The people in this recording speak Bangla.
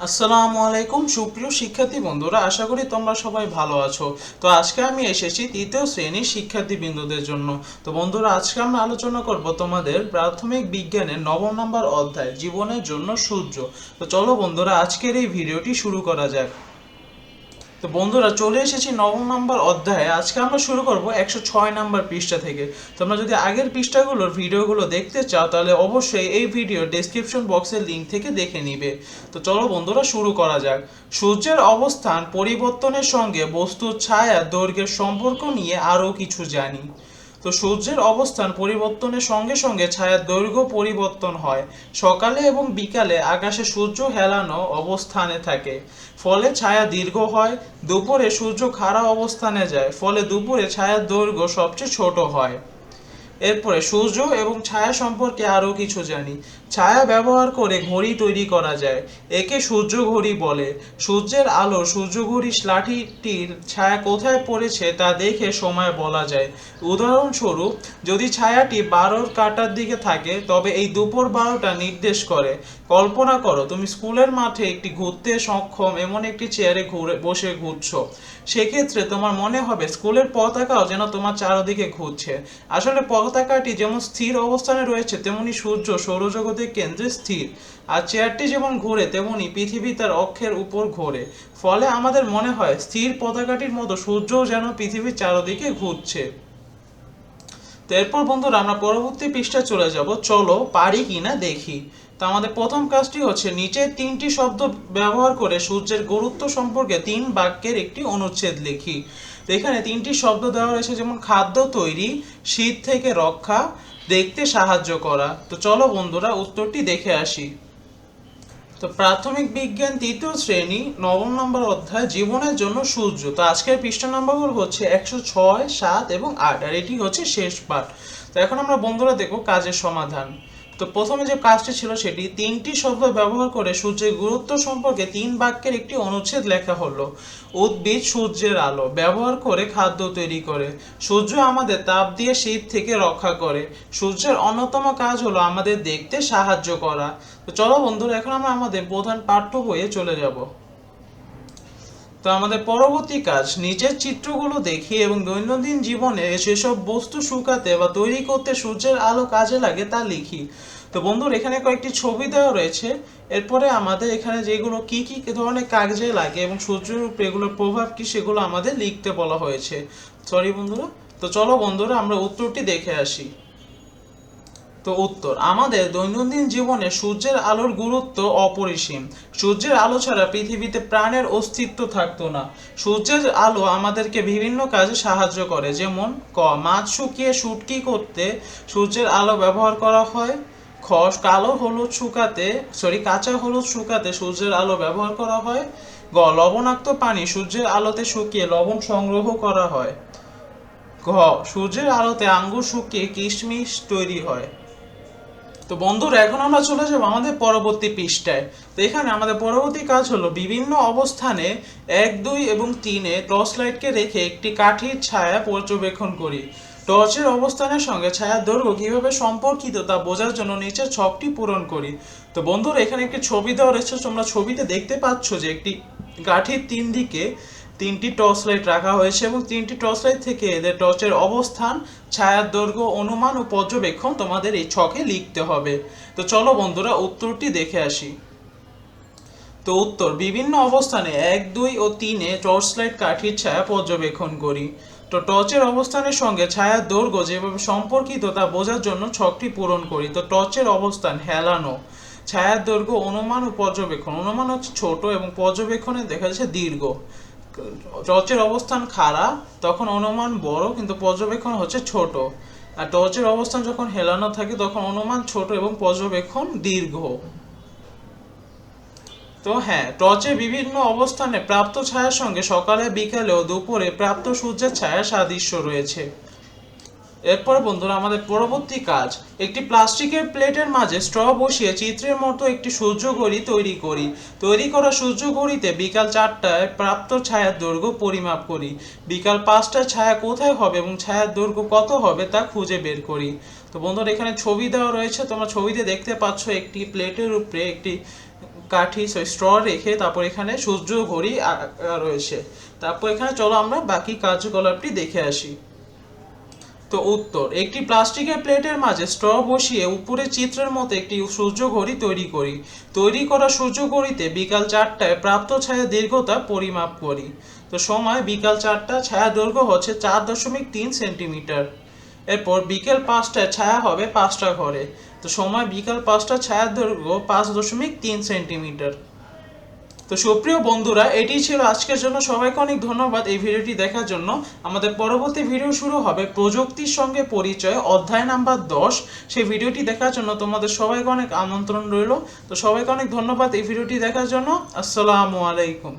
আসসালামু আলাইকুম, সুপ্রিয় শিক্ষার্থী বন্ধুরা, আশা করি তোমরা সবাই ভালো আছো। তো আজকে আমি এসেছি তৃতীয় শ্রেণির শিক্ষার্থী বিন্দুদের জন্য। তো বন্ধুরা, আজকে আমরা আলোচনা করব তোমাদের প্রাথমিক বিজ্ঞানের নবম নম্বর অধ্যায়, জীবনের জন্য সূর্য। তো চলো বন্ধুরা, আজকের এই ভিডিওটি শুরু করা যাক। তো বন্ধুরা চলে এসেছি নবম নম্বর অধ্যায়ে। আজকে আমরা শুরু করব একশো ছয় নম্বর পৃষ্ঠা থেকে। তোমরা যদি আগের পৃষ্ঠাগুলোর ভিডিওগুলো দেখতে চাও, তাহলে অবশ্যই এই ভিডিও ডেসক্রিপশন বক্সের লিঙ্ক থেকে দেখে নিবে। তো চলো বন্ধুরা শুরু করা যাক। সূর্যের অবস্থান পরিবর্তনের সঙ্গে বস্তুর ছায়া, দৈর্ঘ্যের সম্পর্ক নিয়ে আরও কিছু জানি। তো সূর্যের অবস্থান পরিবর্তনের সঙ্গে সঙ্গে ছায়ার দৈর্ঘ্য পরিবর্তন হয়। সকালে এবং বিকালে আকাশে সূর্য হেলানো অবস্থানে থাকে। ফলে ছায়া দীর্ঘ হয়, দুপুরে সূর্য খাড়া অবস্থানে যায়, ফলে দুপুরে ছায়ার দৈর্ঘ্য সবচেয়ে ছোট হয়। এরপরে সূর্য এবং ছায়া সম্পর্কে আরও কিছু জানি। ছায়া ব্যবহার করে ঘড়ি তৈরি করা যায়। একে সূর্য ঘড়ি বলে। সূর্যের আলো সূর্য ঘড়ি লাঠিটির ছায়া কোথায় পড়েছে তা দেখে সময় বলা যায়। উদাহরণস্বরূপ, যদি ছায়াটি বারোর কাটার দিকে থাকে, তবে এই দুপুর বারোটা নির্দেশ করে। কল্পনা করো, তুমি স্কুলের মাঠে একটি ঘুরতে সক্ষম, এমন একটি চেয়ারে ঘুরে বসে ঘুরছো। সেক্ষেত্রে তোমার মনে হবে, স্কুলের পতাকাও যেন তোমার চারদিকে ঘুরছে। আসলে পতাকাটি যেমন স্থির অবস্থানে রয়েছে, তেমনি সূর্য সৌরজগতের কেন্দ্রে স্থির। আর চেয়ারটি যেমন ঘোরে, তেমনি পৃথিবী তার অক্ষের উপর ঘোরে। ফলে আমাদের মনে হয়, স্থির পতাকাটির মতো সূর্যও যেন পৃথিবীর চারদিকে ঘুরছে। এরপর বন্ধুরা আমরা পরবর্তী পৃষ্ঠায় চলে যাব। চলো পারি কিনা দেখি। তা আমাদের প্রথম কাজটি হচ্ছে নিচে তিনটি শব্দ ব্যবহার করে সূর্যের গুরুত্ব সম্পর্কে তিন বাক্যের একটি অনুচ্ছেদ লিখি। এখানে তিনটি শব্দ দেওয়া রয়েছে, যেমন খাদ্য তৈরি, শীত থেকে রক্ষা, দেখতে সাহায্য করা। তো চলো বন্ধুরা উত্তরটি দেখে আসি। তো প্রাথমিক বিজ্ঞান তৃতীয় শ্রেণি, নবম নম্বর অধ্যায়, জীবনের জন্য সূর্য। তো আজকের পৃষ্ঠা নম্বরগুলো হচ্ছে একশো ছয়, সাত এবং আট, আর এটি হচ্ছে শেষ পাঠ। তো এখন আমরা বন্ধুরা দেখব কাজের সমাধান। তো প্রথমে যে কাজটি ছিল সেটি তিনটি শব্দ ব্যবহার করে সূর্যের গুরুত্ব সম্পর্কে তিন বাক্যের একটি অনুচ্ছেদ লেখা হলো, উদ্ভিদ সূর্যের আলো ব্যবহার করে খাদ্য তৈরি করে। সূর্য আমাদের তাপ দিয়ে শীত থেকে রক্ষা করে। সূর্যের অন্যতম কাজ হলো আমাদের দেখতে সাহায্য করা। তো চলো বন্ধুরা, এখন আমরা আমাদের প্রধান পাঠ্য বইয়ে চলে যাব। তো আমাদের পরবর্তী কাজ নিচের চিত্রগুলো দেখি এবং দৈনন্দিন জীবনে সেসব বস্তু শুকাতে বা তৈরি করতে সূর্যের আলো কাজে লাগে তা লিখি। তো বন্ধুর এখানে কয়েকটি ছবি দেওয়া রয়েছে। এরপরে আমাদের এখানে যেগুলো কি কি ধরনের কাজে লাগে এবং সূর্যের উপরে এগুলোর প্রভাব কি, সেগুলো আমাদের লিখতে বলা হয়েছে। সরি বন্ধুরা। তো চলো বন্ধুরা, আমরা উত্তরটি দেখে আসি। তো উত্তর, আমাদের দৈনন্দিন জীবনে সূর্যের আলোর গুরুত্ব অপরিসীম। সূর্যের আলো ছাড়া পৃথিবীতে প্রাণের অস্তিত্ব থাকতো না। সূর্যের আলো আমাদেরকে বিভিন্ন কাজে সাহায্য করে, যেমন ক, মাছ শুকিয়ে শুটকি করতে সূর্যের আলো ব্যবহার করা হয়। খ, কালো হলুদ শুকাতে, সরি, কাঁচা হলুদ শুকাতে সূর্যের আলো ব্যবহার করা হয়। গ, লবণাক্ত পানি সূর্যের আলোতে শুকিয়ে লবণ সংগ্রহ করা হয়। ঘ, সূর্যের আলোতে আঙ্গুর শুকিয়ে কিশমিশ তৈরি হয়। তো বন্ধুরা, এখন আমরা চলে যাব আমাদের পরবর্তী পৃষ্ঠায়। তো এখানে আমাদের পরবর্তী কাজ হলো, বিভিন্ন অবস্থানে এক, দুই এবং তিনে টর্চ লাইটকে রেখে একটি কাঠির ছায়া পর্যবেক্ষণ করি। টর্চের অবস্থানের সঙ্গে ছায়ার দৈর্ঘ্য কীভাবে সম্পর্কিত তা বোঝার জন্য নিচের ছকটি পূরণ করি। তো বন্ধুরা, এখানে একটি ছবি দেওয়া রয়েছে, তোমরা ছবিতে দেখতে পাচ্ছ যে একটি কাঠির তিন দিকে তিনটি টর্চ লাইট রাখা হয়েছে এবং তিনটি টর্চ লাইট থেকে এদের টর্চের অবস্থান, ছায়ার দৈর্ঘ্য, অনুমান ও পর্যবেক্ষণ তোমাদের এই ছকে লিখতে হবে। তো চলো বন্ধুরা, উত্তরটি দেখে আসি। তো উত্তর, বিভিন্ন অবস্থানে এক, দুই ও তিনে টর্চ লাইট কাঠির ছায়া পর্যবেক্ষণ করি। তো টর্চের অবস্থানের সঙ্গে ছায়ার দৈর্ঘ্য যেভাবে সম্পর্কিত তা বোঝার জন্য ছকটি পূরণ করি। তো টর্চের অবস্থান হেলানো। ছায়ার দৈর্ঘ্য, অনুমান ও পর্যবেক্ষণ। অনুমান হচ্ছে ছোট এবং পর্যবেক্ষণে দেখা যাচ্ছে দীর্ঘ। টর্চের অবস্থান খাড়া, তখন অনুমান বড়, কিন্তু পর্যবেক্ষণ হচ্ছে ছোট। আর টর্চের অবস্থান যখন হেলানো থাকে, তখন অনুমান ছোট এবং পর্যবেক্ষণ দীর্ঘ। তো হ্যাঁ টর্চে বিভিন্ন অবস্থানে প্রাপ্ত ছায়ার সঙ্গে সকালে, বিকালে ও দুপুরে প্রাপ্ত সূর্যের ছায়া সাদৃশ্য রয়েছে। এরপর বন্ধুরা আমাদের পরবর্তী কাজ, একটি প্লাস্টিকের প্লেটের মাঝে স্ট্র বসিয়ে চিত্রের মতো একটি সূর্য ঘড়ি তৈরি করি। তৈরি করা সূর্য ঘড়িতে বিকাল চারটায় প্রাপ্ত ছায়ার দৈর্ঘ্য পরিমাপ করি। বিকাল পাঁচটায় ছায়া কোথায় হবে এবং ছায়ার দৈর্ঘ্য কত হবে তা খুঁজে বের করি। তো বন্ধুরা, এখানে ছবি দেওয়া রয়েছে। তোমরা ছবিতে দেখতে পাচ্ছ একটি প্লেটের উপরে একটি কাঠি স্ট্র রেখে তারপর এখানে সূর্য ঘড়ি রয়েছে। তারপর এখানে চলো আমরা বাকি কার্যকলাপটি দেখে আসি। তো উত্তর। একটি প্লাস্টিকের প্লেটের মাঝে স্ট্র বসিয়ে উপরে চিত্রের মতো একটি সূর্য ঘড়ি তৈরি করি। তৈরি করা সূর্য ঘড়িতে বিকাল চারটায় প্রাপ্ত ছায়া দীর্ঘতা পরিমাপ করি। তো সময় বিকাল চারটা, ছায়া দৈর্ঘ্য হচ্ছে চার দশমিক তিন সেন্টিমিটার। এরপর বিকেল পাঁচটায় ছায়া হবে পাঁচটা ঘরে। তো সময় বিকাল পাঁচটা ছায়ার দৈর্ঘ্য পাঁচ দশমিক তিন সেন্টিমিটার। তো সুপ্রিয় বন্ধুরা, এটি ছিল আজকের জন্য। সবাইকে অনেক ধন্যবাদ এই ভিডিওটি দেখার জন্য। আমাদের পরবর্তী ভিডিও শুরু হবে প্রযুক্তির সঙ্গে পরিচয়, অধ্যায় নাম্বার দশ। সেই ভিডিওটি দেখার জন্য তোমাদের সবাইকে অনেক আমন্ত্রণ রইল। তো সবাইকে অনেক ধন্যবাদ এই ভিডিওটি দেখার জন্য। আসসালামু আলাইকুম।